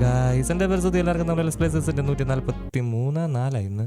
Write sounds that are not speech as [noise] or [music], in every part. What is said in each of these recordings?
Guys എന്റെ പരിസ്ഥിതി എല്ലാവർക്കും നമ്മുടെ ലെസ് പ്ലേസസിന്റെ നൂറ്റി നാൽപ്പത്തി മൂന്ന് നാലായി ഇന്ന്.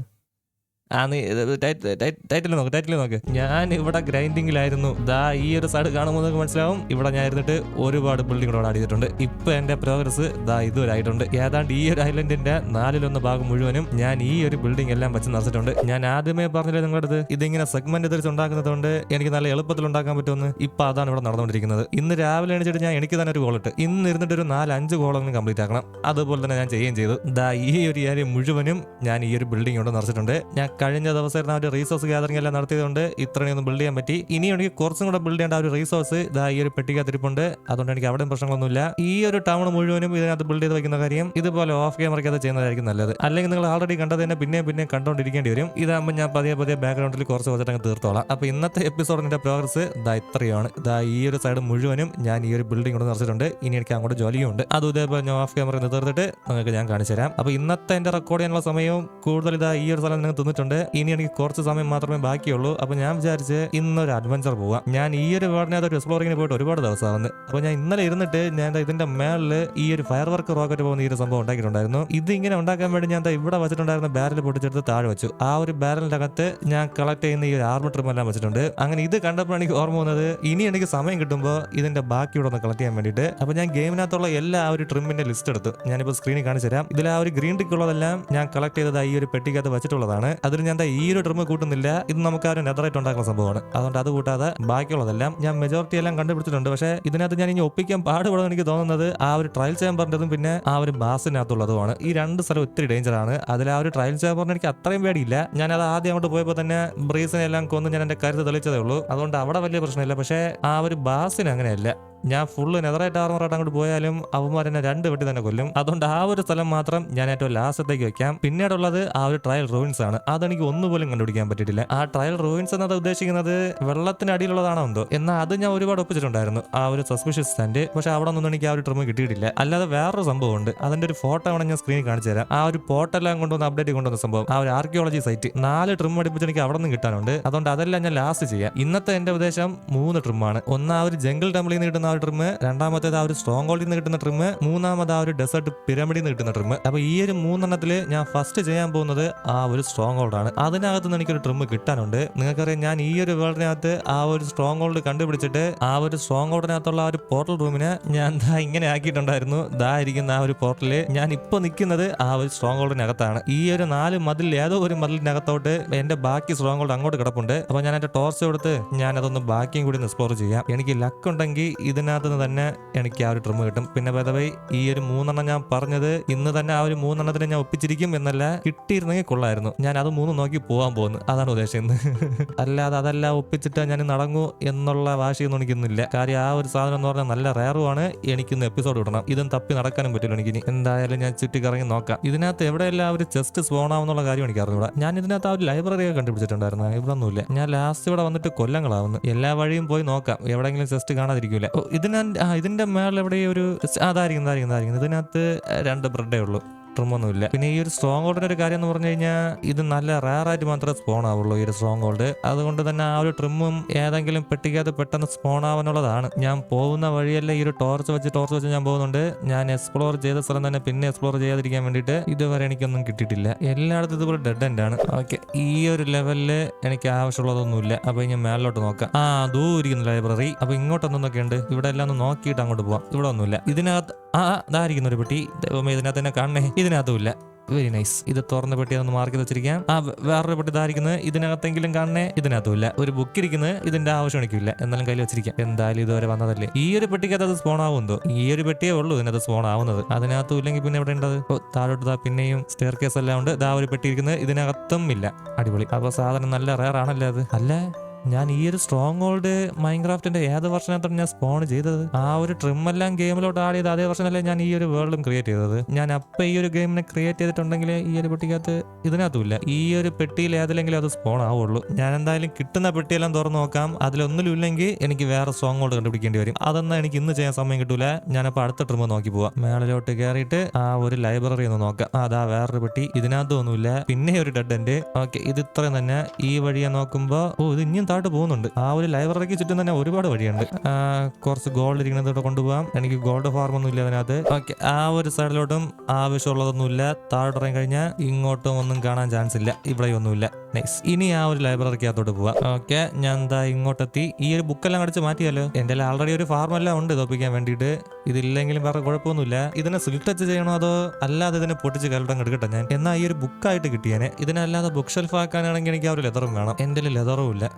ആ നീ ടൈറ്റിൽ നോക്ക് ടൈറ്റിൽ നോക്ക്. ഞാൻ ഇവിടെ ഗ്രൈൻഡിങ്ങിലായിരുന്നു. ദാ ഈ ഒരു സൈഡ് കാണുമ്പോൾ നിങ്ങൾക്ക് മനസ്സിലാവും. ഇവിടെ ഞാൻ ഇരുന്നിട്ട് ഒരുപാട് ബിൽഡിങ്ങുകളോട് ആടിയിട്ടുണ്ട്. ഇപ്പൊ എന്റെ പ്രോഗ്രസ് ദാ ഇതുവരായിട്ടുണ്ട് ഏതാണ്ട് ഈ ഒരു ഐലൻഡിന്റെ നാലിലൊന്ന് ഭാഗം മുഴുവനും ഞാൻ ഈ ഒരു ബിൽഡിംഗ് എല്ലാം വെച്ച് നിറച്ചിട്ടുണ്ട്. ഞാൻ ആദ്യമേ പറഞ്ഞില്ലേ നിങ്ങളുടെ അടുത്ത് ഇതിങ്ങനെ സെഗ്മെന്റ് തിരിച്ച് ഉണ്ടാക്കുന്നതുകൊണ്ട് എനിക്ക് നല്ല എളുപ്പത്തിൽ ഉണ്ടാക്കാൻ പറ്റുമെന്ന് ഇപ്പൊ അതാണ് ഇവിടെ നടന്നുകൊണ്ടിരിക്കുന്നത്. ഇന്ന് രാവിലെ എണീച്ചിട്ട് ഞാൻ എനിക്ക് തന്നെ ഒരു ഗോൾ ഇട്ട്. ഇന്ന് ഇരുന്നിട്ട് ഒരു നാല് അഞ്ച് ഗോളൊന്നും കംപ്ലീറ്റ് ആക്കണം. അതുപോലെ തന്നെ ഞാൻ ചെയ്യുകയും ചെയ്തു. ദാ ഈ ഒരു ഏരിയ മുഴുവനും ഞാൻ ഈ ഒരു ബിൽഡിംഗ് കൊണ്ട് നിറച്ചിട്ടുണ്ട്. ഞാൻ കഴിഞ്ഞ ദിവസം ആ ഒരു റീസോഴ്സ് ഗ്യാതറിംഗ് എല്ലാം നടത്തിയതുകൊണ്ട് ഇത്രയൊന്നും ബിൽഡ് ചെയ്യാൻ പറ്റി. ഇനിയുണ്ടെങ്കിൽ കുറച്ചും കൂടെ ബിൽഡ് ചെയ്യേണ്ട ആ ഒരു റീസോഴ്സ് ഇതാ ഈ ഒരു പെട്ടിക്കകത്തിരിപ്പുണ്ട് അതുകൊണ്ട് എനിക്ക് അവിടെയും പ്രശ്നങ്ങളൊന്നുമില്ല. ഈ ഒരു ടൗൺ മുഴുവനും ഇതിനകത്ത് ബിൽഡ് ചെയ്ത് വെക്കുന്ന കാര്യം ഇതുപോലെ ഓഫ് ക്യാമറയ്ക്ക് അത് ചെയ്യുന്നതായിരിക്കും നല്ലത്. അല്ലെങ്കിൽ നിങ്ങൾ ആൾറെഡി കണ്ടത് തന്നെ പിന്നെയും പിന്നെയും കണ്ടുകൊണ്ടിരിക്കേണ്ടി വരും. ഇതാകുമ്പോൾ ഞാൻ പതിയെ പതിയെ ബാക്ക്ഗ്രൗണ്ടിൽ കുറച്ച് അങ്ങ് തീർത്തോളാം. അപ്പോൾ ഇന്നത്തെ എപ്പിസോഡിന്റെ പ്രോഗ്രസ് ഇതാ ഇത്രയാണ്. ഇതാ ഈ ഒരു സൈഡ് മുഴുവനും ഞാൻ ഈ ഒരു ബിൽഡിംഗ് കൊണ്ട് നിറച്ചിട്ടുണ്ട്. ഇനി എനിക്ക് അങ്ങോട്ട് ജോലിയും ഉണ്ട്. അത് ഇതേപോലെ ഞാൻ ഓഫ് ക്യാമറ തീർത്തിട്ട് നിങ്ങൾക്ക് ഞാൻ കാണിച്ചു തരാം അപ്പൊ ഇന്നത്തെ എന്റെ റെക്കോർഡ് ചെയ്യാനുള്ള സമയവും കൂടുതൽ ഇതാ ഈ ഒരു സ്ഥലം നിങ്ങൾ തിന്നിട്ടുണ്ട് ഇനി എനിക്ക് കുറച്ച് സമയം മാത്രമേ ബാക്കിയുള്ളൂ. അപ്പൊ ഞാൻ വിചാരിച്ച് ഇന്നൊരു അഡ്വഞ്ചർ പോവാം. ഞാൻ ഈ ഒരു വേർഡിനകത്ത് എക്സ്പ്ലോറിങ്ങിന് പോയിട്ട് ഒരുപാട് ദിവസമാണ് അപ്പൊ ഞാൻ ഇന്നലെ ഇരുന്നിട്ട് ഞാൻ ഇതിന്റെ മേളിൽ ഈ ഒരു ഫയർ വർക്ക് റോക്കറ്റ് പോകുന്ന ഈ ഒരു സംഭവം ഉണ്ടാക്കിയിട്ടുണ്ടായിരുന്നു. ഇത് ഇങ്ങനെ ഉണ്ടാക്കാൻ വേണ്ടി ഞാൻ ഇവിടെ വെച്ചിട്ടുണ്ടായിരുന്ന ബാരൽ പൊട്ടിച്ചെടുത്ത് താഴെ വെച്ചു. ആ ഒരു ബാരലിന്റെ അകത്ത് ഞാൻ കളക്ട് ചെയ്യുന്ന ഈ ഒരു ആർമർ ട്രിം എല്ലാം വെച്ചിട്ടുണ്ട്. അങ്ങനെ ഇത് കണ്ടപ്പോൾ എനിക്ക് ഓർമ്മ വന്നത് ഇനി എനിക്ക് സമയം കിട്ടുമ്പോൾ ഇതിന്റെ ബാക്കി ഇവിടെ ഒന്ന് കളക്ട് ചെയ്യാൻ വേണ്ടിയിട്ട്. അപ്പൊ ഞാൻ ഗെയിമിനകത്തുള്ള എല്ലാ ആ ഒരു ട്രിമ്മിന്റെ ലിസ്റ്റ് എടുത്തു. ഞാനിപ്പോൾ സ്ക്രീനിൽ കാണിച്ചു തരാം. ഇതിൽ ആ ഒരു ഗ്രീൻ ടിക്ക് ഉള്ളതെല്ലാം ഞാൻ കളക്ട് ചെയ്തത് ഈ ഒരു പെട്ടിക്കകത്ത് വെച്ചിട്ടുള്ളതാണ്. അതിൽ ഞാൻ ഈ ഒരു ട്രിം കൂട്ടുന്നില്ല. ഇത് നമുക്ക് ആ ഒരു നെതറായിട്ട് ഉണ്ടാക്കുന്ന സംഭവമാണ്. അതുകൊണ്ട് അത് കൂട്ടാതെ ബാക്കിയുള്ളതെല്ലാം ഞാൻ മെജോറിറ്റി എല്ലാം കണ്ടുപിടിച്ചിട്ടുണ്ട്. പക്ഷേ ഇതിനകത്ത് ഞാൻ ഇനി ഒപ്പിക്കാൻ പാടുപെടുന്ന എനിക്ക് തോന്നുന്നത് ആ ഒരു ട്രയൽ ചേമ്പറിന്റെതും പിന്നെ ആ ഒരു ബാസിനകത്തുള്ളതുമാണ്. ഈ രണ്ട് സ്ഥലം ഒത്തിരി ഡേഞ്ചർ ആണ്. അതിൽ ആ ഒരു ട്രയൽ ചേമ്പറിന് എനിക്ക് അത്രയും പേടിയില്ല. ഞാൻ അത് ആദ്യം അങ്ങോട്ട് പോയപ്പോൾ തന്നെ ബ്രീസിനെ എല്ലാം കൊന്ന് ഞാൻ എന്റെ കരുത്ത് തെളിച്ചതേ ഉള്ളൂ. അതുകൊണ്ട് അവിടെ വലിയ പ്രശ്നമില്ല. പക്ഷേ ആ ഒരു ബാസിന് അങ്ങനെയല്ല. ഞാൻ ഫുള്ള് നെതറായിട്ട് ആർമറായിട്ട് അങ്ങോട്ട് പോയാലും അവന്മാർ എന്നെ രണ്ട് വെട്ടി തന്നെ കൊല്ലും. അതുകൊണ്ട് ആ ഒരു സ്ഥലം മാത്രം ഞാൻ ഏറ്റവും ലാസ്റ്റത്തേക്ക് വെക്കാം. പിന്നീടുള്ളത് ആ ഒരു ട്രയൽ റൂയിൻസ് ആണ്. അതെനിക്ക് ഒന്നുപോലും കണ്ടുപിടിക്കാൻ പറ്റിയിട്ടില്ല. ആ ട്രയൽ റൂയിൻസ് എന്നത് ഉദ്ദേശിക്കുന്നത്? വെള്ളത്തിനടിയിലുള്ളതാണോ എന്തോ? എന്നാൽ അത് ഞാൻ ഒരുപാട് ഒപ്പിച്ചിട്ടുണ്ടായിരുന്നു. ആ ഒരു സസ്പിഷ്യസ് സ്റ്റാൻഡ് പക്ഷെ അവിടെ നിന്നൊന്നും എനിക്ക് ആ ഒരു ട്രിം കിട്ടിയിട്ടില്ല. അല്ലാതെ വേറൊരു സംഭവമുണ്ട്. അതിന്റെ ഒരു ഫോട്ടോ ആണ് ഞാൻ സ്ക്രീനിൽ കാണിച്ചു തരാം. ആ ഒരു പോർട്ടെല്ലാം കൊണ്ടുവന്ന് അപ്ഡേറ്റ് കൊണ്ടുവന്ന സംഭവം. ആ ഒരു ആർക്കിയോളജി സൈറ്റ് നാല് ട്രിം അടുപ്പിച്ച് എനിക്ക് അവിടെ നിന്ന് കിട്ടാനുണ്ട്. അതുകൊണ്ട് അതെല്ലാം ഞാൻ ലാസ്റ്റ് ചെയ്യാം. ഇന്നത്തെ എന്റെ ഉദ്ദേശം മൂന്ന് ട്രിമ്മാണ് ഒന്ന് ആ ഒരു ജംഗിൾ ടെമ്പിളിൽ നിന്ന് കിട്ടുന്ന ഒരു ട്രിം രണ്ടാമത്തേത് ആ ഒരു സ്ട്രോങ് ഹോൾഡിൽ നിന്ന് കിട്ടുന്ന ട്രിം മൂന്നാമത് ആ ഒരു ഡെസേർട്ട് പിരമിഡിൽ നിന്ന് കിട്ടുന്ന ട്രിം അപ്പൊ ഈ ഒരു മൂന്നെണ്ണത്തിൽ ഞാൻ ഫസ്റ്റ് ചെയ്യാൻ പോകുന്നത് ആ ഒരു സ്ട്രോങ് ഹോൾഡാണ് അതിനകത്ത് നിന്ന് എനിക്കൊരു ട്രിം കിട്ടാനുണ്ട്. നിങ്ങൾക്കറിയാം ഞാൻ ഈ ഒരു വേൾഡിനകത്ത് ആ ഒരു സ്ട്രോങ് ഹോൾഡ് കണ്ടുപിടിച്ചിട്ട് ആ ഒരു സ്ട്രോങ് ഹോൾഡിനകത്തുള്ള ആ ഒരു പോർട്ടൽ റൂമിനെ ഞാൻ ദാ ഇങ്ങനെ ആക്കിയിട്ടുണ്ടായിരുന്നു. ദാ ഇരിക്കുന്ന ആ ഒരു പോർട്ടലിൽ ഞാൻ ഇപ്പൊ നിൽക്കുന്നത് ആ ഒരു സ്ട്രോങ് ഹോൾഡിനകത്താണ് ഈ ഒരു നാല് മതിൽ ഏതോ ഒരു മതിലിനകത്തോട്ട് എന്റെ ബാക്കി സ്ട്രോങ് ഹോൾഡ് അങ്ങോട്ട് കിടപ്പുണ്ട്. അപ്പൊ ഞാൻ എന്റെ ടോർച്ച് കൊടുത്ത് ഞാൻ അതൊന്ന് ബാക്കിയും കൂടി എക്സ്പ്ലോർ ചെയ്യാം. എനിക്ക് ലക്ക് ഉണ്ടെങ്കിൽ ഇതിനകത്ത് തന്നെ എനിക്ക് ആ ഒരു ട്രിം കിട്ടും. പിന്നെ പദവി ഈ ഒരു മൂന്നെണ്ണം ഞാൻ പറഞ്ഞത് ഇന്ന് തന്നെ ആ ഒരു മൂന്നെണ്ണത്തിന് ഞാൻ ഒപ്പിച്ചിരിക്കും എന്നല്ല കിട്ടിയിരുന്നെങ്കിൽ കൊള്ളായിരുന്നു. ഞാൻ അത് മൂന്ന് നോക്കി പോകാൻ പോകുന്നു. അതാണ് ഉദ്ദേശിക്കുന്നത് [laughs] അല്ലാതെ അതെല്ലാം ഒപ്പിച്ചിട്ട് ഞാൻ നടങ്ങൂ എന്നുള്ള വാശിയൊന്നും എനിക്കൊന്നുമില്ല കാര്യം ആ ഒരു സാധനം എന്ന് പറഞ്ഞാൽ നല്ല റയറുമാണ് എനിക്കിന്ന് എപ്പിസോഡ് ഇടണം. ഇതും തപ്പി നടക്കാനും പറ്റില്ല എനിക്ക് എന്തായാലും ഞാൻ ചുറ്റിക്കറങ്ങി നോക്കാം. ഇതിനകത്ത് എവിടെയെല്ലാം ഒരു ചെസ്റ്റ് സ്പോണാവുന്നുള്ള കാര്യം എനിക്ക് അറിഞ്ഞൂടാ. ഞാൻ ഇതിനകത്ത് ആ ഒരു ലൈബ്രറിയൊക്കെ കണ്ടുപിടിച്ചിട്ടുണ്ടായിരുന്നു. ഇവിടെ ഒന്നുമില്ല ഞാൻ ലാസ്റ്റ് ഇവിടെ വന്നിട്ട് കൊല്ലങ്ങളാവുന്നു. എല്ലാ വഴിയും പോയി നോക്കാം. എവിടെയെങ്കിലും ചെസ്റ്റ് കാണാതിരിക്കില്ല ഇതിന ഇതിന്റെ മേളിൽ എവിടെ ഒരു അതായിരിക്കും അതായിരിക്കും അതായിരിക്കും ഇതിനകത്ത് രണ്ട് ബ്രെഡേ ഉള്ളൂ. ട്രിമൊന്നുമില്ല പിന്നെ ഈ ഒരു സ്ട്രോങ് ഹോൾഡിന്റെ ഒരു കാര്യം എന്ന് പറഞ്ഞു കഴിഞ്ഞാൽ ഇത് നല്ല റയർ ആയിട്ട് മാത്രമേ സ്പോൺ ആവുള്ളൂ ഈ ഒരു സ്ട്രോങ് ഹോൾഡ് അതുകൊണ്ട് തന്നെ ആ ഒരു ട്രിമ്മും ഏതെങ്കിലും പെട്ടിക്കാതെ പെട്ടെന്ന് സ്പോൺ ആവാനുള്ളതാണ്. ഞാൻ പോകുന്ന വഴിയല്ല ഈ ഒരു ടോർച്ച് വെച്ച് ടോർച്ച് വെച്ച് ഞാൻ പോകുന്നുണ്ട്. ഞാൻ എക്സ്പ്ലോർ ചെയ്ത സ്ഥലം തന്നെ പിന്നെ എക്സ്പ്ലോർ ചെയ്യാതിരിക്കാൻ വേണ്ടിയിട്ട് ഇതുവരെ എനിക്കൊന്നും കിട്ടിയിട്ടില്ല. എല്ലായിടത്തും ഇതുപോലെ ഡെഡ് എൻഡ് ആണ്. ഓക്കെ. ഈ ഒരു ലെവലിൽ എനിക്ക് ആവശ്യമുള്ളതൊന്നുമില്ല. അപ്പൊ ഞാൻ മേളിലോട്ട് നോക്കാം. ആ ദൂരിക്കുന്ന ലൈബ്രറി അപ്പൊ ഇങ്ങോട്ട് എന്തൊക്കെ ഉണ്ട്? ഇവിടെ എല്ലാം ഒന്ന് നോക്കിയിട്ട് അങ്ങോട്ട് പോവാം. ഇവിടെ ഒന്നുമില്ല. ഇതിനകത്ത് ആ ഇതായിരിക്കുന്ന ഒരു പെട്ടി. ഇതിനകത്ത് തന്നെ കാണണേ. ഇതിനകത്തുമില്ല. വെരി നൈസ് ഇത് തുറന്ന പെട്ടി അതൊന്ന് മാർക്ക് വെച്ചിരിക്കാം. ആ വേറൊരു പെട്ടി ഇതായിരിക്കുന്നത് ഇതിനകത്തെങ്കിലും കാണണേ ഇതിനകത്തുമില്ല. ഒരു ബുക്ക് ഇരിക്കുന്നത് ഇതിന്റെ ആവശ്യം എനിക്കില്ല. എന്നാലും കയ്യിൽ വെച്ചിരിക്കാം. എന്തായാലും ഇതുവരെ വന്നതല്ലേ? ഈ ഒരു പെട്ടിക്കകത്ത് അത് സ്പോൺ ആവുന്നതോ ഈ ഒരു പെട്ടിയേ ഉള്ളൂ ഇതിനകത്ത് സ്പോൺ ആവുന്നത്. അതിനകത്തും ഇല്ലെങ്കിൽ പിന്നെ എവിടെ ഉണ്ടത്? ഓ, താഴോട്ട് ദാ പിന്നെയും സ്റ്റെയർ കേസ് എല്ലാം ഉണ്ട്. ദാ ഒരു പെട്ടി ഇരിക്കുന്നത് ഇതിനകത്തും ഇല്ല. അടിപൊളി. അപ്പൊ സാധനം നല്ല റയർ ആണല്ലേ അത്? അല്ലേ? ഞാൻ ഈ ഒരു സ്ട്രോങ് ഹോൾഡ് മൈൻക്രാഫ്റ്റിന്റെ ഏത് വർഷനകത്താണ് ഞാൻ സ്പോൺ ചെയ്തത്? ആ ഒരു ട്രിം എല്ലാം ഗെയിമിലോട്ട് ആഡ് ചെയ്ത് അതേ വർഷനല്ലേ ഞാൻ ഈ ഒരു വേൾഡും ക്രിയേറ്റ് ചെയ്തത്. ഞാൻ അപ്പൊ ഈ ഒരു ഗെയിമിനെ ക്രിയേറ്റ് ചെയ്തിട്ടുണ്ടെങ്കിൽ ഈ ഒരു പെട്ടിക്കകത്ത് ഇതിനകത്തുമില്ല ഈ ഒരു പെട്ടിയിൽ ഏതിലെങ്കിലും അത് സ്പോൺ ആവുള്ളൂ. ഞാൻ എന്തായാലും കിട്ടുന്ന പെട്ടിയെല്ലാം തുറന്നു നോക്കാം. അതിലൊന്നും ഇല്ലെങ്കിൽ എനിക്ക് വേറെ സ്ട്രോങ് ഹോൾഡ് കണ്ടുപിടിക്കേണ്ടി വരും. അതൊന്നും എനിക്ക് ഇന്ന് ചെയ്യാൻ സമയം കിട്ടൂല. ഞാനപ്പോ അടുത്ത ട്രിം നോക്കി പോവാം. മേളിലോട്ട് കയറിയിട്ട് ആ ഒരു ലൈബ്രറി ഒന്ന് നോക്കാം. അതാ വേറൊരു പെട്ടി. ഇതിനകത്തൊന്നുമില്ല. പിന്നെ ഒരു ഡെഡ് എൻഡ് ഓക്കെ ഇത് ഇത്രയും തന്നെ. ഈ വഴിയെ നോക്കുമ്പോൾ ഓ ഇത് ഇനിയും താഴോട്ട് പോകുന്നുണ്ട്. ആ ഒരു ലൈബ്രറിക്ക് ചുറ്റും തന്നെ ഒരുപാട് വഴിയുണ്ട്. കുറച്ച് ഗോൾഡ് ഇരിക്കുന്നത് ഇവിടെ കൊണ്ടുപോകാം. എനിക്ക് ഗോൾഡ് ഫാർം ഒന്നും ഇല്ല അതിനകത്ത്. ഓക്കെ ആ ഒരു സൈഡിലോട്ടും ആവശ്യമുള്ളതൊന്നുമില്ല താഴോട്ട് ഇറങ്ങി കഴിഞ്ഞാൽ ഇങ്ങോട്ടും ഒന്നും കാണാൻ ചാൻസ് ഇല്ല. ഇവിടെ ഒന്നുമില്ല നൈസ് ഇനി ആ ഒരു ലൈബ്രറിക്കകത്തോട്ട് പോവാം. ഓക്കെ ഞാൻ എന്താ ഇങ്ങോട്ടെത്തി. ഈ ഒരു ബുക്കെല്ലാം കടിച്ച് മാറ്റിയാലോ എന്റെ ആൾറെഡി ഒരു ഫാർമെല്ലാം ഉണ്ട്. തോപ്പിക്കാൻ വേണ്ടിയിട്ട്. ഇതില്ലെങ്കിലും വേറെ കുഴപ്പമൊന്നുമില്ല. ഇതിനെ സിൽ ടച്ച് ചെയ്യണോ അതോ അല്ലാതെ ഇതിനെ പൊട്ടിച്ച് കലട്ടം എടുക്കട്ടെ ഞാൻ? എന്നാ ഈ ഒരു ബുക്കായിട്ട് കിട്ടിയേനെ. ഇതിനല്ലാതെ ബുക്ക് ഷെൽഫ് ആക്കാനാണെങ്കിൽ എനിക്ക് ആ ഒരു ലെതറും വേണം. എന്റെ ലെതറും ഇല്ല.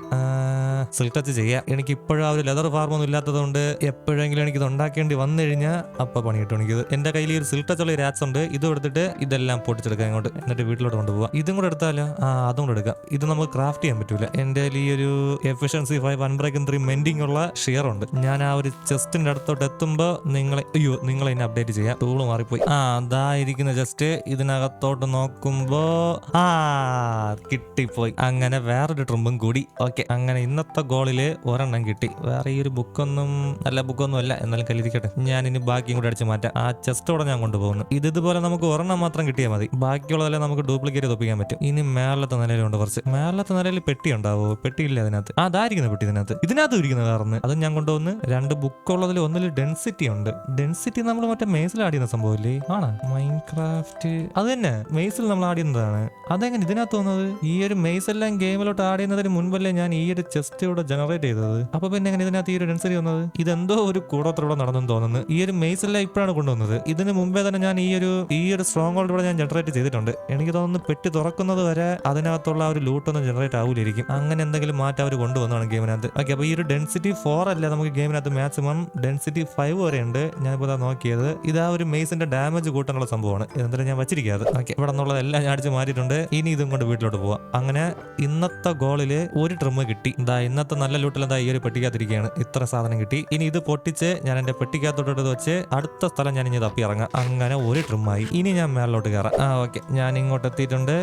സിൽ ടച്ച് ചെയ്യാം. എനിക്ക് ഇപ്പോഴും ആ ഒരു ലെതർ ഫാർമ ഒന്നും ഇല്ലാത്തതുകൊണ്ട് എപ്പോഴെങ്കിലും എനിക്ക് ഇത് ഉണ്ടാക്കേണ്ടി വന്നു കഴിഞ്ഞാൽ അപ്പൊ പണി കിട്ടും എനിക്കിത് എന്റെ കയ്യിൽ ഈ ഒരു സിൽക്ക് ടച്ച് ഉള്ള ആപ്സ് ഉണ്ട്. ഇത് എടുത്തിട്ട് ഇതെല്ലാം പൊട്ടിച്ചെടുക്കാം ഇങ്ങോട്ട്. എന്നിട്ട് വീട്ടിലോട്ട് കൊണ്ടുപോകാം ഇതും കൂടെ എടുത്താലോ? ആ അതും കൂടെ എടുക്കാം. ഇത് നമുക്ക് ക്രാഫ്റ്റ് ചെയ്യാൻ പറ്റൂല. കയ്യിൽ ഈ ഒരു efficiency five unbroken three mending ഉള്ള ഷെയർ ഉണ്ട്. ഞാൻ ആ ഒരു ചെസ്റ്റിന്റെ അടുത്തോട്ട് എത്തുമ്പോ നിങ്ങളെ അയ്യോ നിങ്ങളെ എന്നെ അപ്ഡേറ്റ് ചെയ്യാം. ടൂൾ മാറിപ്പോയി. ആ അതാ ഇരിക്കുന്ന ജസ്റ്റ് ഇതിനകത്തോട്ട് നോക്കുമ്പോ ആ കിട്ടിപ്പോയി. അങ്ങനെ വേറൊരു ട്രിമ്പും കൂടി. ഓക്കെ അങ്ങനെ ഇന്നത്തെ ഗോളിൽ ഒരെണ്ണം കിട്ടി. വേറെ ഈ ഒരു ബുക്കൊന്നും നല്ല ബുക്കൊന്നും അല്ല. എന്നാലും കരുതിക്കട്ടെ. ഞാൻ ഇനി ബാക്കിയും കൂടെ അടിച്ചു മാറ്റാം. ആ ചെസ്റ്റോടെ ഞാൻ കൊണ്ടുപോകുന്നു. ഇത് ഇതുപോലെ നമുക്ക് ഒരെണ്ണം മാത്രം കിട്ടിയാൽ മതി. ബാക്കിയുള്ളതെല്ലാം നമുക്ക് ഡ്യൂപ്ലിക്കേറ്റ് തൊപ്പിക്കാൻ പറ്റും. ഇനി മേളത്തെ നിലയിലുണ്ട് കുറച്ച്. മേളത്തെ നിലയിൽ പെട്ടി ഉണ്ടാവോ? പെട്ടിയില്ല അതിനകത്ത്? അതായിരിക്കുന്ന പെട്ടി ഇതിനകത്ത്. ഇതിനകത്ത് ഇരിക്കുന്ന വേറെ അത് ഞാൻ കൊണ്ടുവന്ന് രണ്ട് ബുക്കുള്ളതിൽ ഒന്നിൽ ഡെൻസിറ്റി ഉണ്ട്. ഡെൻസിറ്റി നമ്മൾ മറ്റേ മേസിൽ ആടിയുന്ന സംഭവമില്ലേ? ആണ്? മൈൻക്രാഫ്റ്റ്. അത് തന്നെ. മേസിൽ നമ്മൾ ആടിയുന്നതാണ് അതെങ്ങനെ ഇതിനകത്ത് വന്നത്? ഈ ഒരു മേസ് എല്ലാം ഗെയിമിലോട്ട് ആടിയുന്നതിന് മുൻപല്ലേ ഞാൻ ഈ ഒരു ചെസ്റ്റ് ഇവിടെ ജനറേറ്റ് ചെയ്തത്? അപ്പൊ പിന്നെ എങ്ങനെ ഇതിനകത്ത് ഈ ഒരു ഡെൻസിറ്റി വന്നത്? ഇതെന്തോ ഒരു കൂടത്തിലൂടെ നടന്നെന്ന് തോന്നുന്നു. ഈ ഒരു മേസ് എല്ലാം ഇപ്പോഴാണ് കൊണ്ടുവന്നത്. ഇതിന് മുമ്പേ തന്നെ ഞാൻ ഈ ഒരു ഈ ഒരു സ്ട്രോങ് ഹോൾഡ് ഇവിടെ ഞാൻ ജനറേറ്റ് ചെയ്തിട്ടുണ്ട്. എനിക്ക് തോന്നുന്നു പെട്ടി തുറക്കുന്നത് വരെ അതിനകത്തുള്ള ഒരു ലൂട്ടൊന്നും ജനറേറ്റ് ആവില്ലായിരിക്കും അങ്ങനെ എന്തെങ്കിലും മാറ്റം അവർ കൊണ്ടുവന്നതാണ് ഗെയിമിനകത്ത് ഓക്കെ അപ്പോൾ ഈ ഒരു ഡെൻസിറ്റി ഫോർ അല്ല നമുക്ക് ഗെയിമിനകത്ത് മാക്സിമം ഡെൻസിറ്റി ഫൈവ് വരെ ഉണ്ട്. ഞാനിപ്പോൾ നോക്കിയത്. ഇത് ആ ഒരു മെയ്സിന്റെ ഡാമേജ് കൂട്ടാനുള്ള സംഭവമാണ്. ഇതെന്തായാലും ഞാൻ വെച്ചിരിക്കാതെ ഓക്കെ ഇവിടെ നിന്നുള്ളതെല്ലാം ഞാൻ അടിച്ച് മാറ്റിയിട്ടുണ്ട്. ഇനി ഇതും കൊണ്ട് വീട്ടിലോട്ട് പോവാം. അങ്ങനെ ഇന്നത്തെ ഗോളിൽ ഒരു ട്രിമ്മ് കിട്ടി. എന്താ ഇന്നത്തെ നല്ല ലൂട്ടിൽ എന്താ ഈ ഒരു പെട്ടിക്കകത്തിരിക്കുകയാണ് ഇത്ര സാധനം കിട്ടി. ഇനി ഇത് പൊട്ടിച്ച് ഞാൻ എന്റെ പെട്ടിക്കകത്തോട്ട് വെച്ച് അടുത്ത സ്ഥലം ഞാൻ ഇനി തപ്പി ഇറങ്ങാം. അങ്ങനെ ഒരു ട്രിമ്മായി ഇനി ഞാൻ മേളിലോട്ട് കയറാം ആ ഓക്കെ. ഞാൻ ഇങ്ങോട്ട് എത്തിയിട്ടുണ്ട്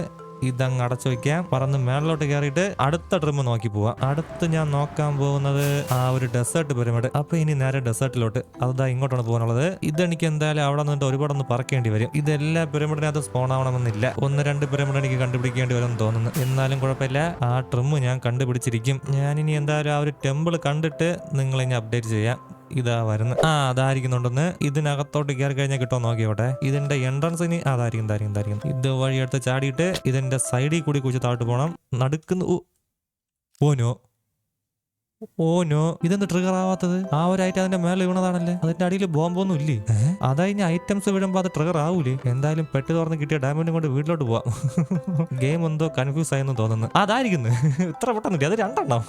ഇതങ്ങ് അടച്ചു വെക്കാം പറന്ന് മേളിലോട്ട് കയറിയിട്ട് അടുത്ത ട്രിം നോക്കി പോവാം അടുത്ത് ഞാൻ നോക്കാൻ പോകുന്നത് ആ ഒരു ഡെസേർട്ട് പിരമിഡ് അപ്പൊ ഇനി നേരെ ഡെസേർട്ടിലോട്ട് അതാ ഇങ്ങോട്ടാണ് പോകാനുള്ളത്. ഇതെനിക്ക് എന്തായാലും അവിടെ നിന്നിട്ട് ഒരുപാടൊന്ന് പറക്കേണ്ടി വരും. ഇതെല്ലാ പിരമിഡിനകത്ത് സ്പോൺ ആവണമെന്നില്ല. ഒന്ന് രണ്ട് പിരമിഡ് എനിക്ക് കണ്ടുപിടിക്കേണ്ടി വരും തോന്നുന്നു. എന്നാലും കുഴപ്പമില്ല. ആ ട്രിം ഞാൻ കണ്ടുപിടിച്ചിരിക്കും. ഞാൻ ഇനി എന്തായാലും ആ ഒരു ടെമ്പിൾ കണ്ടിട്ട് നിങ്ങളിനി അപ്ഡേറ്റ് ചെയ്യാം. ഇതാ വരുന്ന ആ അതായിരിക്കുന്നുണ്ടെന്ന് ഇതിനകത്തോട്ട് കയറി കഴിഞ്ഞാൽ കിട്ടുമോ നോക്കിയോട്ടെ. ഇതിന്റെ എൻട്രൻസ് ഇനി ആ, അതായിരിക്കും ഇതായിരിക്കും ഇതായിരിക്കും ഇത് വഴി എടുത്ത് ചാടിയിട്ട് ഇതിന്റെ സൈഡിൽ കൂടി കുഴിച്ച് താഴോട്ട് പോകണം നടുക്കുന്ന ഓനോ? ഓനോ? ഇതെന്ത് ട്രിഗർ ആവാത്തത്? ആ ഒരു ഐറ്റം അതിന്റെ മേലെ വീണതാണല്ലേ? അതിന്റെ അടിയിൽ ബോംബൊന്നും ഇല്ലേ? അതാ ഇനി ഐറ്റംസ് വിടുമ്പോ അത് ട്രിഗർ ആവൂലേ? എന്തായാലും പെട്ട് തുറന്ന് കിട്ടിയ ഡയമണ്ടും കൊണ്ട് വീട്ടിലോട്ട് പോവാം. ഗെയിം എന്തോ കൺഫ്യൂസ് ആയെന്ന് തോന്നുന്നു. അതായിരിക്കുന്നു. ഇത്ര പെട്ടെന്നില്ല അത് രണ്ടെണ്ണം.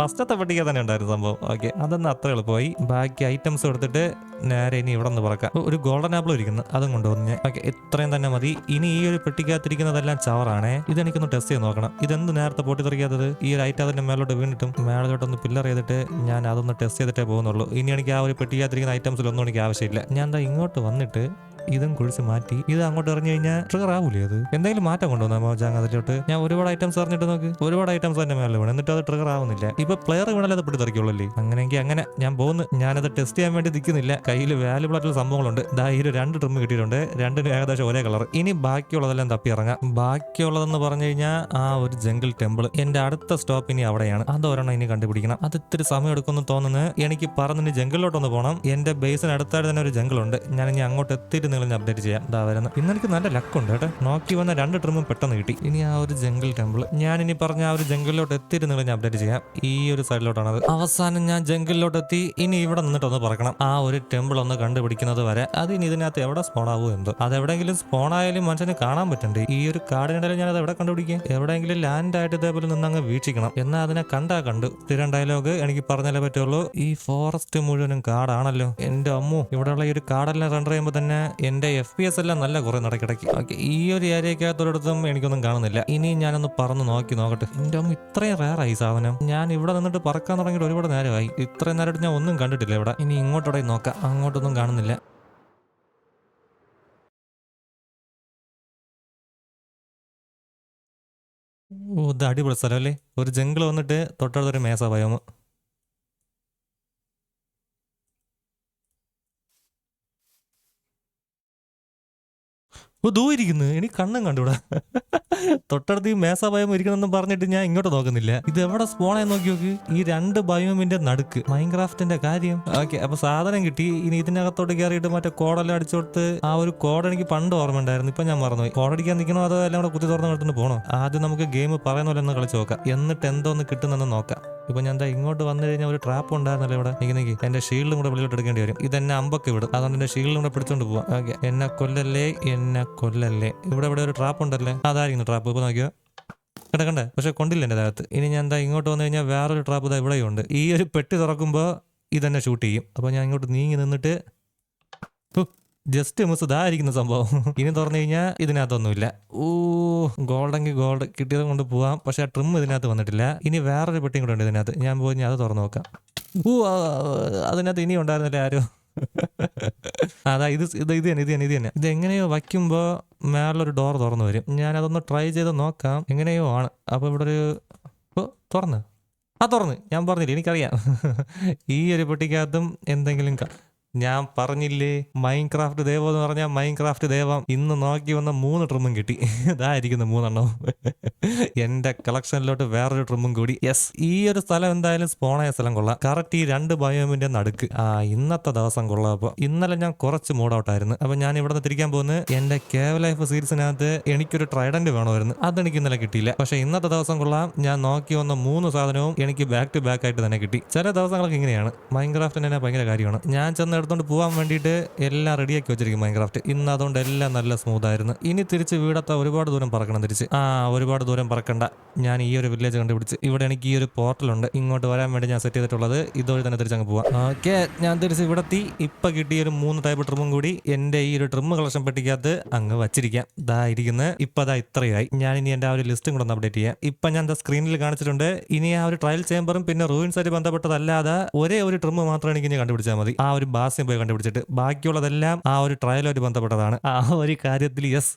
ഫസ്റ്റത്തെ പട്ടിക തന്നെ ഉണ്ടായിരുന്നു സംഭവം. ഓക്കെ അതൊന്നും അത്ര എളുപ്പമായി. ബാക്കി ഐറ്റംസ് എടുത്തിട്ട് നേരെ ഇനി ഇവിടെ നിന്ന് പറക്കാം. ഒരു ഗോൾഡൻ ആപ്പിൾ ഇരിക്കുന്നു അതും കൊണ്ടുവന്നു. ഞാൻ ഓക്കെ ഇത്രയും തന്നെ മതി. ഇനി ഈ ഒരു പെട്ടിക്കകത്തിരിക്കുന്നതെല്ലാം ചവറാണേ. ഇതെനിക്കൊന്ന് ടെസ്റ്റ് ചെയ്ത് നോക്കണം. ഇതെന്ത് നേരത്തെ പൊട്ടി തെറിക്കാത്തത്? ഈ ഒരു ഐറ്റം അതിന്റെ മേലോട്ട് വീണിട്ടും മേളിലോട്ടൊന്ന് പില്ലർ ചെയ്തിട്ട് ഞാൻ അതൊന്ന് ടെസ്റ്റ് ചെയ്തിട്ടേ പോകുന്നുള്ളൂ. ഇനി എനിക്ക് ആ ഒരു പെട്ടിക്കകത്തിരിക്കുന്ന ഐറ്റംസിലൊന്നും എനിക്ക് ആവശ്യമില്ല. ഞാൻ എന്താ ഇങ്ങോട്ട് വന്നിട്ട് ഇതും കുഴിച്ച് മാറ്റി ഇത് അങ്ങോട്ട് ഇറങ്ങി കഴിഞ്ഞാൽ ട്രിഗർ ആവൂലേ അത്? എന്തെങ്കിലും മാറ്റം കൊണ്ടുവന്നാ മോജാങ് അതിലോട്ട്? ഞാൻ ഒരുപാട് ഐറ്റംസ് അറിഞ്ഞിട്ട് നോക്ക്. ഒരുപാട് ഐറ്റംസ് തന്നെ മേലെ വേണം. എന്നിട്ട് അത് ട്രിഗർ ആവുന്നില്ല. ഇപ്പൊ പ്ലെയർ വീണല്ലേ അത് പിടിത്തെറിക്കുള്ളൂ അങ്ങനെയെങ്കിൽ അങ്ങനെ ഞാൻ പോകുന്നു. ഞാനത് ടെസ്റ്റ് ചെയ്യാൻ വേണ്ടി നിൽക്കുന്നില്ല. കയ്യിൽ വാല്യുബിൾ ആയിട്ടുള്ള സംഭവങ്ങളുണ്ട്. ദാ ഒരു രണ്ട് ട്രിം കിട്ടിയിട്ടുണ്ട്. രണ്ടിനും ഏകദേശം ഒരേ കളർ ഇനി ബാക്കിയുള്ളതെല്ലാം തപ്പി ഇറങ്ങാം. ബാക്കിയുള്ളതെന്ന് പറഞ്ഞു കഴിഞ്ഞാൽ ആ ഒരു ജംഗിൾ ടെമ്പിൾ എന്റെ അടുത്ത സ്റ്റോപ്പ് ഇനി അവിടെയാണ്. അത് ഒരെണ്ണം ഇനി കണ്ടുപിടിക്കണം. അത് ഇത്തിരി സമയം എടുക്കുമെന്ന് തോന്നുന്നു. എനിക്ക് പറഞ്ഞിന് ജംഗിളിലോട്ടൊന്ന് പോകണം എന്റെ ബേസിന് അടുത്തായിട്ട് തന്നെ ഒരു ജംഗിൾ ഉണ്ട്. ഞാൻ ഇനി അങ്ങോട്ട് എത്തിയിട്ട് നിങ്ങൾ അപ്ഡേറ്റ് ചെയ്യാം. ഇതാ വരുന്ന ഇന്ന് എനിക്ക് നല്ല ലക്കുണ്ട് കേട്ടോ. നോക്കി വന്ന രണ്ട് ട്രിമും പെട്ടെന്ന് കിട്ടി. ഇനി ആ ഒരു ജംഗിൾ ടെമ്പിൾ ഞാൻ ഇനി പറഞ്ഞ ആ ഒരു ജംഗിളിലോട്ട് എത്തിയിട്ട് നിങ്ങൾ ഞാൻ അപ്ഡേറ്റ് ചെയ്യാം. ഈ ഒരു സൈഡിലോട്ടാണ് അവസാനം ഞാൻ ജംഗിളിലോട്ട് എത്തി ഇനി ഇവിടെ നിന്നിട്ട് ഒന്ന് പറക്കണം. ആ ഒരു ടെമ്പിൾ ഒന്ന് കണ്ടുപിടിക്കുന്നത് വരെ അത് ഇനി ഇതിനകത്ത് എവിടെ സ്പോൺ ആവുമോ എന്തോ. അത് എവിടെയെങ്കിലും സ്പോൺ ആയാലും മനുഷ്യന് കാണാൻ പറ്റണ്ടേ? ഈ ഒരു കാടിനിടയിൽ ഞാൻ അത് എവിടെ കണ്ടുപിടിക്കും എവിടെയെങ്കിലും ലാൻഡ് ആയിട്ട് ഇതേപോലെ നിന്ന് അങ്ങ് വീക്ഷിക്കണം. എന്നാൽ അതിനെ കണ്ടാ കണ്ടു. സ്ഥിരം ഡയലോഗ് എനിക്ക് പറഞ്ഞാലേ പറ്റുള്ളൂ. ഈ ഫോറസ്റ്റ് മുഴുവനും കാടാണല്ലോ. എന്റെ അമ്മു ഇവിടെയുള്ള ഈ ഒരു കാടെല്ലാം റണ്ടർ ചെയ്യുമ്പോൾ തന്നെ എന്റെ എഫ് പി എസ് എല്ലാം നല്ല കുറേ നടക്കിടയ്ക്ക് ഓക്കെ ഈ ഒരു ഏരിയക്കകത്തൊരിടത്തും എനിക്കൊന്നും കാണുന്നില്ല. ഇനി ഞാനൊന്ന് പറന്ന് നോക്കി നോക്കട്ടെ. എന്റെ അമ്മ ഇത്രയും റയറായി സാധനം. ഞാൻ ഇവിടെ നിന്നിട്ട് പറക്കാൻ തുടങ്ങിയിട്ട് ഒരുപാട് നേരമായി. ഇത്രയും നേരമായിട്ട് ഞാൻ ഒന്നും കണ്ടിട്ടില്ല ഇവിടെ. ഇനി ഇങ്ങോട്ടോടെ നോക്കാം. അങ്ങോട്ടൊന്നും കാണുന്നില്ല. ഓ ഇത് അടിപൊളി സ്ഥലം അല്ലേ? ഒരു ജംഗിൾ വന്നിട്ട് തൊട്ടടുത്തൊരു മേസ ബയോമ് ദൂ ഇരിക്കുന്നു. എനിക്ക് കണ്ണും കണ്ടുകൂടാ തൊട്ടടുത്ത് ഈ മേസ ഭയം ഇരിക്കണമെന്ന് പറഞ്ഞിട്ട് ഞാൻ ഇങ്ങോട്ട് നോക്കുന്നില്ല. ഇത് എവിടെ സ്പോണേ നോക്കി നോക്ക്? ഈ രണ്ട് ബയോമിന്റെ നടുക്ക്. മൈൻക്രാഫ്റ്റിന്റെ കാര്യം. ഓക്കെ അപ്പൊ സാധനം കിട്ടി. ഇനി ഇതിനകത്തോട്ട് കയറിയിട്ട് മറ്റേ കോടെല്ലാം അടിച്ചു കൊടുത്ത് ആ ഒരു കോഡ് എനിക്ക് പണ്ട് ഓർമ്മ ഉണ്ടായിരുന്നു. ഇപ്പൊ ഞാൻ മറന്നുപോയി. കോടടിക്കാൻ നിൽക്കണോ അതോ എല്ലാം കൂടെ കുത്തി തുറന്ന് കൊടുത്തിട്ട് പോണോ? ആദ്യം നമുക്ക് ഗെയിം പറയുന്ന പോലെ ഒന്ന് കളിച്ച് നോക്കാം. എന്നിട്ട് എന്തോന്ന് കിട്ടുന്നെന്ന് നോക്കാം. ഇപ്പൊ ഞാൻ എന്താ ഇങ്ങോട്ട് വന്നു കഴിഞ്ഞാൽ ഒരു ട്രാപ്പ് ഉണ്ടായിരുന്നല്ലോ ഇവിടെ. നിക്ക് എന്റെ ഷീൽഡും കൂടെ വെളിയിലോട്ട് എടുക്കേണ്ടി വരും. ഇതെന്നെ അമ്പൊക്കെ വിടും. അതുകൊണ്ട് എന്റെ ഷീൽഡും കൂടെ പിടിച്ചോണ്ട് പോവാം. ഓക്കെ. എന്നെ കൊല്ലല്ലേ? എന്നെ കൊല്ലല്ലേ? ഇവിടെ ഇവിടെ ഒരു ട്രാപ്പ് ഉണ്ടല്ലേ? അതായിരിക്കും ട്രാപ്പ് ഇപ്പൊ നോക്കിയോ? കിടക്കണ്ടേ? കണ്ടേ പക്ഷെ കൊണ്ടില്ല എന്റെ അകത്ത് ഇനി ഞാൻ എന്താ ഇങ്ങോട്ട് വന്നു കഴിഞ്ഞാൽ വേറൊരു ട്രാപ്പ് ഇതാ ഇവിടെയുണ്ട് ഈ ഒരു പെട്ടി തുറക്കുമ്പോൾ ഇതെന്നെ ഷൂട്ട് ചെയ്യും. അപ്പോൾ ഞാൻ ഇങ്ങോട്ട് നീങ്ങി നിന്നിട്ട് ജസ്റ്റ് മിസ് ഇതായിരിക്കുന്ന സംഭവം. ഇനി തുറന്നു കഴിഞ്ഞാൽ ഇതിനകത്തൊന്നുമില്ല. ഓ ഗോൾഡെങ്കിൽ ഗോൾഡ് കിട്ടിയത് കൊണ്ട് പോവാം. പക്ഷെ ആ ട്രിം ഇതിനകത്ത് വന്നിട്ടില്ല. ഇനി വേറൊരു പെട്ടിയും കൂടെ ഉണ്ട് ഇതിനകത്ത്. ഞാൻ പോയി അത് തുറന്നു നോക്കാം. ഓ അതിനകത്ത് ഇനി ഉണ്ടായിരുന്നില്ല ആരും. അതാ ഇത് ഇത് ഇത് തന്നെ ഇത് തന്നെ ഇത് തന്നെ. ഇത് എങ്ങനെയോ വയ്ക്കുമ്പോൾ മേളിലൊരു ഡോർ തുറന്നു വരും. ഞാൻ അതൊന്ന് ട്രൈ ചെയ്ത് നോക്കാം. എങ്ങനെയോ ആണ്. അപ്പോൾ ഇവിടെ ഒരു ഓ തുറന്ന്. ആ തുറന്ന്. ഞാൻ പറഞ്ഞില്ല എനിക്കറിയാം. ഈ ഒരു പെട്ടിക്കകത്തും എന്തെങ്കിലും ഞാൻ പറഞ്ഞില്ലേ മൈൻക്രാഫ്റ്റ് ദേവം എന്ന് പറഞ്ഞാൽ മൈൻക്രാഫ്റ്റ് ദേവം. ഇന്ന് നോക്കി വന്ന മൂന്ന് ട്രിമ്മും കിട്ടി. [laughs] ഇതായിരിക്കുന്നു മൂന്നെണ്ണം. [laughs] എന്റെ കളക്ഷനിലോട്ട് വേറൊരു ട്രിമ്മും കൂടി. യെസ് ഈ ഒരു സ്ഥലം എന്തായാലും സ്പോണായ സ്ഥലം കൊള്ളാം. കറക്റ്റ് ഈ രണ്ട് ബയോമിന്റെ നടുക്ക്. ആ ഇന്നത്തെ ദിവസം കൊള്ളാം ഇന്നലെ ഞാൻ കുറച്ച് മൂഡ് ഔട്ട് ആയിരുന്നു. അപ്പൊ ഞാൻ ഇവിടെ നിന്ന് തിരിക്കാൻ പോകുന്നത് എന്റെ കേവ് ലൈഫ് സീരീസിനകത്ത് എനിക്കൊരു ട്രൈഡന്റ് വേണമായിരുന്നു. അതെനിക്ക് ഇന്നലെ കിട്ടിയില്ല. പക്ഷെ ഇന്നത്തെ ദിവസം കൊള്ളാം. ഞാൻ നോക്കി വന്ന മൂന്ന് സാധനവും എനിക്ക് ബാക്ക് ടു ബാക്ക് ആയിട്ട് തന്നെ കിട്ടി. ചില ദിവസങ്ങളൊക്കെ ഇങ്ങനെയാണ്. മൈൻക്രാഫ്റ്റിന് തന്നെ ഭയങ്കര കാര്യമാണ്. ഞാൻ ചെന്ന് എടുത്തോണ്ട് പോകാൻ വേണ്ടിയിട്ട് എല്ലാം റെഡിയാക്കി വെച്ചിരിക്കും മൈൻക്രാഫ്റ്റ് ഇന്ന് അതുകൊണ്ട് എല്ലാം നല്ല സ്മൂത്ത് ആയിരുന്നു. ഇനി തിരിച്ച് വീടത്തെ ഒരുപാട് ദൂരം പറക്കണം തിരിച്ച്. ആ ഒരുപാട് ദൂരം പറക്കണ്ട. ഞാൻ ഈ ഒരു വില്ലേജ് കണ്ടുപിടിച്ച്. ഇവിടെ എനിക്ക് ഈ ഒരു പോർട്ടലുണ്ട് ഇങ്ങോട്ട് വരാൻ വേണ്ടി ഞാൻ സെറ്റ് ചെയ്തിട്ടുള്ളത് ഇതുവഴി തന്നെ തിരിച്ചങ്ങ് പോവാം. ഓക്കെ ഞാൻ തിരിച്ച് ഇവിടെ എത്തി ഇപ്പൊ കിട്ടിയ ഒരു മൂന്ന് ടൈപ്പ് ട്രിമ്മും കൂടി എന്റെ ഈ ഒരു ട്രിമ്മ് കളക്ഷൻ പെട്ടിക്കകത്ത് അങ്ങ് വച്ചിരിക്കാം. ദാ ഇരിക്കുന്നത് ഇപ്പൊ അതാ ഇത്രയായി. ഞാൻ ഇനി എന്റെ ആ ഒരു ലിസ്റ്റും കൂടെ ഒന്ന് അപ്ഡേറ്റ് ചെയ്യാം. ഇപ്പൊ ഞാൻ സ്ക്രീനിൽ കാണിച്ചിട്ടുണ്ട്. ഇനി ആ ഒരു ട്രയൽ ചേമ്പറും പിന്നെ റൂയിൻസ് ആയിട്ട് ബന്ധപ്പെട്ടതല്ലാതെ ഒരേ ഒരു ട്രിമ്മ് മാത്രം എനിക്ക് ഇനി കണ്ടുപിടിച്ചാൽ മതി. ആ ഒരു ബാസ്യം പോയി കണ്ടുപിടിച്ചിട്ട് ബാക്കിയുള്ളതെല്ലാം ആ ഒരു ട്രയലുമായിട്ട് ബന്ധപ്പെട്ടതാണ്. ആ ഒരു കാര്യത്തിൽ യെസ്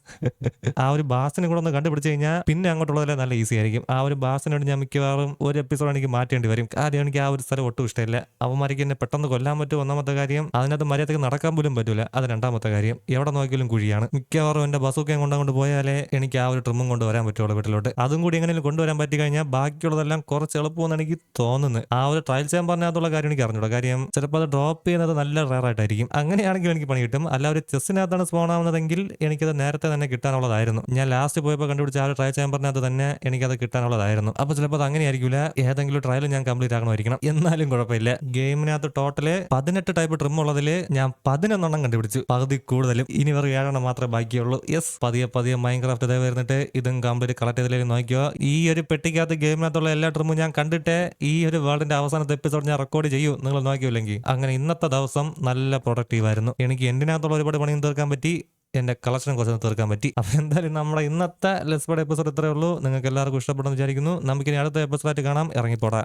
ആ ഒരു ബാസിനെ കൂടെ ഒന്ന് കണ്ടുപിടിച്ച് കഴിഞ്ഞാൽ പിന്നെ അങ്ങോട്ടുള്ളതെല്ലാം നല്ല ഈസി ആയിരിക്കും. ആ ഒരു ബാസിനോട് ഞാൻ മിക്കവാറും ഒരു എപ്പിസോഡ് എനിക്ക് മാറ്റേണ്ടി വരും. കാര്യം എനിക്ക് ആ ഒരു സ്ഥലം ഒട്ടും ഇഷ്ടമില്ല. അവന്മാർക്ക് എന്നെ പെട്ടെന്ന് കൊല്ലാൻ പറ്റും ഒന്നാമത്തെ കാര്യം അതിനകത്ത് മര്യാദയ്ക്ക് നടക്കാൻ പോലും പറ്റില്ല അത് രണ്ടാമത്തെ കാര്യം. എവിടെ നോക്കിയാലും കുഴിയാണ്. മിക്കവാറും എന്റെ ബസ്സൊക്കെ കൊണ്ടങ്ങോട്ട് പോയാലേ എനിക്ക് ആ ഒരു ട്രിമ്മും കൊണ്ട് വരാൻ പറ്റുള്ളൂ വീട്ടിലോട്ട്. അതും കൂടി എങ്ങനെയും കൊണ്ടുവരാൻ പറ്റി കഴിഞ്ഞാൽ ബാക്കിയുള്ളതെല്ലാം കുറച്ച് എളുപ്പമെന്ന് എനിക്ക് തോന്നുന്നു. ആ ഒരു ട്രയൽ ചെയ്യാൻ പറഞ്ഞാത്തുള്ള കാര്യം എനിക്ക് അറിഞ്ഞൂടാ. കാര്യം ചിലപ്പോൾ അത് ഡ്രോപ്പ് ചെയ്യുന്നത് നല്ല റയർ ആയിട്ടായിരിക്കും അങ്ങനെയാണെങ്കിൽ എനിക്ക് പണി കിട്ടും. അല്ല ഒരു ചെസ്സിനകത്താണ് സ്പോൺ ആവുന്നതെങ്കിൽ എനിക്കത് നേരത്തെ തന്നെ കിട്ടാനുള്ളതായിരുന്നു. ഞാൻ ലാസ്റ്റ് പോയപ്പോൾ കണ്ടുപിടിച്ച ആ ട്രയൽ ചേമ്പറിനകത്ത് തന്നെ എനിക്കത് കിട്ടാനുള്ളതായിരുന്നു. അപ്പോൾ ചിലപ്പോൾ അത് അങ്ങനെ ആയിരിക്കില്ല ഏതെങ്കിലും ട്രയൽ ഞാൻ കംപ്ലീറ്റ് ആക്കണമായിരിക്കണം എന്നാലും കുഴപ്പമില്ല. ഗെയിമിനകത്ത് ടോട്ടൽ പതിനെട്ട് ടൈപ്പ് ട്രിം ഉള്ളതിൽ ഞാൻ പതിനൊന്നെണ്ണം കണ്ടുപിടിച്ചു. പകുതി കൂടുതലും. ഇനി വെറും ഏഴെണ്ണം മാത്രമേ ബാക്കിയുള്ളൂ. യെസ് പതിയെ പതിയെ മൈൻക്രാഫ്റ്റ് ഇതേ വരുന്നിട്ട് ഇതും കംപ്ലീറ്റ് കളക്ട് ചെയ്തതിലേക്ക് നോക്കിയോ ഈ ഒരു പെട്ടിക്കകത്ത് ഗെയിമിനകത്തുള്ള എല്ലാ ട്രിമ്മും ഞാൻ കണ്ടിട്ട് ഈ ഒരു വേൾഡിന്റെ അവസാനത്തെ എപ്പിസോഡ് ഞാൻ റെക്കോർഡ് ചെയ്യൂ. നിങ്ങൾ നോക്കിയില്ലെങ്കിൽ. അങ്ങനെ ഇന്നത്തെ ദിവസം നല്ല പ്രൊഡക്റ്റീവായിരുന്നു എനിക്ക് എന്തിനകത്തുള്ള ഒരുപാട് പണിയും തീർക്കാൻ പറ്റി എന്റെ കളക്ഷനും കുറച്ച് തീർക്കാൻ പറ്റി. അപ്പൊ എന്തായാലും നമ്മുടെ ഇന്നത്തെ ലെസ്പേഡ് എപ്പിസോഡ് ഇത്രയേ ഉള്ളൂ. നിങ്ങൾക്ക് എല്ലാവർക്കും ഇഷ്ടപ്പെടുന്നു വിചാരിക്കുന്നു നമുക്കിനി അടുത്ത എപ്പിസോഡായിട്ട് കാണാം. ഇറങ്ങിപ്പോടാ.